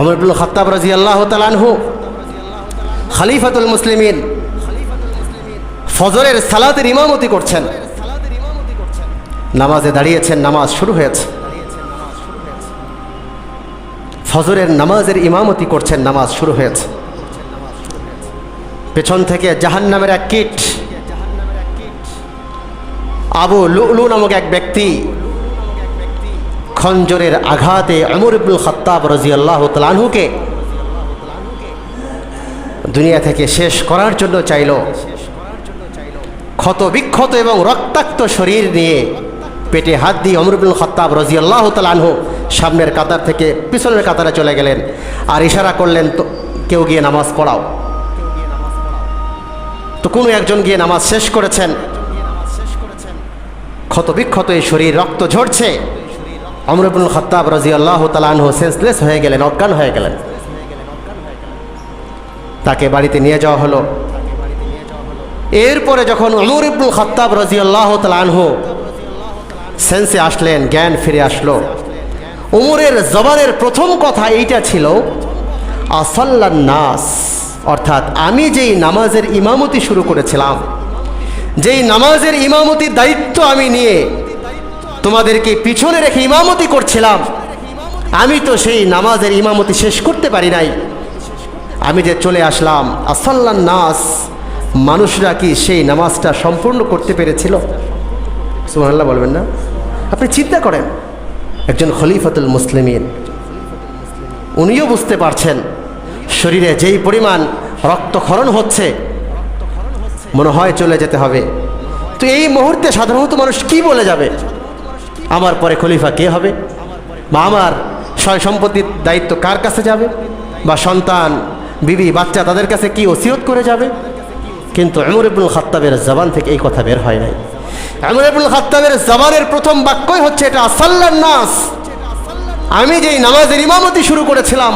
অমরুল খত্তাব রাজি আল্লাহ তালানহু খালিফাতুল মুসলিমিন, ফজরের সালাতের ইমামতি করছেন। নামাজে দাঁড়িয়েছেন, নামাজ শুরু হয়েছে। ফজরের নামাজের ইমামতি করছেন, নামাজ শুরু হয়েছে। পেছন থেকে জাহান নামের এক কিট, আবু লুলু নামক এক ব্যক্তি খঞ্জরের আঘাতে অমর ইবুল খত্তাব রাজি আল্লাহ তালানহুকে দুনিয়া থেকে শেষ করার জন্য চাইল। ক্ষত বিক্ষত এবং রক্তাক্ত শরীর নিয়ে পেটে হাত দিয়ে অমরুবুল খত্তাব রাজি আল্লাহ তালানহু সামনের কাতার থেকে পিছনের কাতারে চলে গেলেন আর ইশারা করলেন, তো কেউ গিয়ে নামাজ পড়াও। তো কোনো একজন গিয়ে নামাজ শেষ করেছেন? ক্ষত বিক্ষত এই শরীর, রক্ত ঝরছে। অমরুবুল খত্তাব রাজি আল্লাহ তালানহু সেন্সলেস হয়ে গেলেন, অজ্ঞান হয়ে গেলেন। তাকে বাড়িতে নিয়ে যাওয়া হলো। এরপরে যখন উমর ইবনুল খত্তাব রাজি আল্লাহ তালানহু সেন্সে আসলেন, জ্ঞান ফিরে আসলো। উমরের জবানের প্রথম কথা এইটা ছিল, আসাল্লান নাস, অর্থাৎ আমি যেই নামাজের ইমামতি শুরু করেছিলাম, যেই নামাজের ইমামতির দায়িত্ব আমি নিয়ে তোমাদেরকে পিছনে রেখে ইমামতি করছিলাম। আমি তো সেই নামাজের ইমামতি শেষ করতে পারি নাই। আমি যে চলে আসলাম, আসাল্লান নাস, মানুষরা কি সেই নামাজটা সম্পূর্ণ করতে পেরেছিল? সুহান্লাহ বলবেন না। আপনি চিন্তা করেন, একজন খলিফাতুল মুসলিমিন, উনিও বুঝতে পারছেন, শরীরে যেই পরিমাণ রক্তক্ষরণ হচ্ছে, মনে হয় চলে যেতে হবে। তো এই মুহূর্তে সাধারণত মানুষ কি বলে যাবে? আমার পরে খলিফা কে হবে? বা আমার সয় সম্পত্তির দায়িত্ব কার কাছে যাবে? বা সন্তান, বিবি, বাচ্চা তাদের কাছে কি ওসিয়ত করে যাবে? কিন্তু আমর ইবুল খাত্তাবের জবান থেকে এই কথা বের হয় নাই। আমর ইবুল খাত্তাবের জবানের প্রথম বাক্যই হচ্ছে এটা আসাল্লার নাস। আমি যেই নামাজের ইমামতি শুরু করেছিলাম,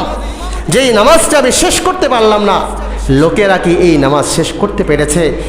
যেই নামাজটা আমি শেষ করতে পারলাম না, লোকেরা কি এই নামাজ শেষ করতে পেরেছে?